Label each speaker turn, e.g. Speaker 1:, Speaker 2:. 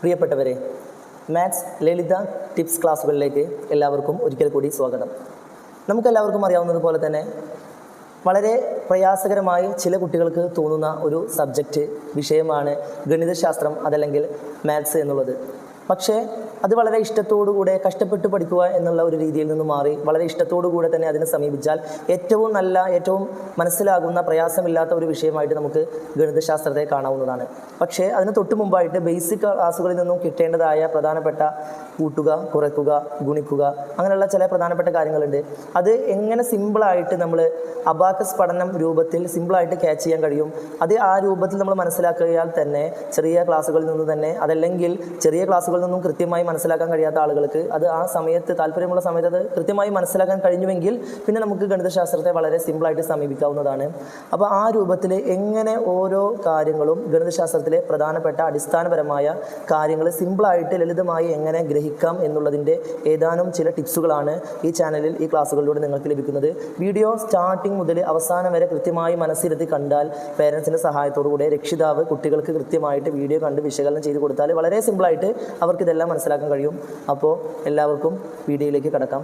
Speaker 1: പ്രിയപ്പെട്ടവരെ മാത്സ് ലളിത ടിപ്സ് ക്ലാസ്സുകളിലേക്ക് എല്ലാവർക്കും ഒരിക്കൽ കൂടി സ്വാഗതം. നമുക്കെല്ലാവർക്കും അറിയാവുന്നതുപോലെ തന്നെ വളരെ പ്രയാസകരമായി ചില കുട്ടികൾക്ക് തോന്നുന്ന ഒരു സബ്ജക്റ്റ് വിഷയമാണ് ഗണിതശാസ്ത്രം അതല്ലെങ്കിൽ മാത്സ് എന്നുള്ളത്. പക്ഷേ അത് വളരെ കൂടെ കഷ്ടപ്പെട്ട് പഠിക്കുക എന്നുള്ള ഒരു രീതിയിൽ നിന്ന് മാറി വളരെ കൂടെ തന്നെ അതിനെ സമീപിച്ചാൽ ഏറ്റവും നല്ല ഏറ്റവും മനസ്സിലാകുന്ന പ്രയാസമില്ലാത്ത ഒരു വിഷയമായിട്ട് നമുക്ക് ഗണിതശാസ്ത്രത്തെ കാണാവുന്നതാണ്. പക്ഷേ അതിന് തൊട്ട് മുമ്പായിട്ട് ബേസിക് ക്ലാസ്സുകളിൽ നിന്നും കിട്ടേണ്ടതായ പ്രധാനപ്പെട്ട കൂട്ടുക കുറയ്ക്കുക ഗുണിക്കുക അങ്ങനെയുള്ള ചില പ്രധാനപ്പെട്ട കാര്യങ്ങളുണ്ട്. അത് എങ്ങനെ സിമ്പിളായിട്ട് നമ്മൾ അബാക്കസ് പഠനം രൂപത്തിൽ സിമ്പിളായിട്ട് ക്യാച്ച് ചെയ്യാൻ കഴിയും? അത് ആ രൂപത്തിൽ നമ്മൾ മനസ്സിലാക്കിയാൽ തന്നെ ചെറിയ ക്ലാസ്സുകളിൽ നിന്ന് തന്നെ അതല്ലെങ്കിൽ ചെറിയ ക്ലാസ്സുകളിൽ നിന്നും കൃത്യമായി മനസ്സിലാക്കാൻ കഴിയാത്ത ആളുകൾക്ക് അത് ആ സമയത്ത് താല്പര്യമുള്ള സമയത്ത് അത് കൃത്യമായി മനസ്സിലാക്കാൻ കഴിഞ്ഞുവെങ്കിൽ പിന്നെ നമുക്ക് ഗണിതശാസ്ത്രത്തെ വളരെ സിമ്പിളായിട്ട് സമീപിക്കാവുന്നതാണ്. അപ്പോൾ ആ രൂപത്തിൽ എങ്ങനെ ഓരോ കാര്യങ്ങളും ഗണിതശാസ്ത്രത്തിലെ പ്രധാനപ്പെട്ട അടിസ്ഥാനപരമായ കാര്യങ്ങൾ സിമ്പിളായിട്ട് ലളിതമായി എങ്ങനെ ഗ്രഹിക്കാം എന്നുള്ളതിന്റെ ഏതാനും ചില ടിപ്സുകളാണ് ഈ ചാനലിൽ ഈ ക്ലാസ്സുകളിലൂടെ നിങ്ങൾക്ക് ലഭിക്കുന്നത്. വീഡിയോ സ്റ്റാർട്ടിംഗ് മുതൽ അവസാനം വരെ കൃത്യമായി മനസ്സിരുത്തി കണ്ടാൽ പേരൻസിന്റെ സഹായത്തോടു കൂടെ രക്ഷിതാവ് കുട്ടികൾക്ക് കൃത്യമായിട്ട് വീഡിയോ കണ്ട് വിശകലനം ചെയ്ത് കൊടുത്താൽ വളരെ സിമ്പിളായിട്ട് അവർക്ക് ഇതെല്ലാം മനസ്സിലാക്കാൻ കഴിയും. അപ്പോൾ എല്ലാവർക്കും വീഡിയോയിലേക്ക് കടക്കാം.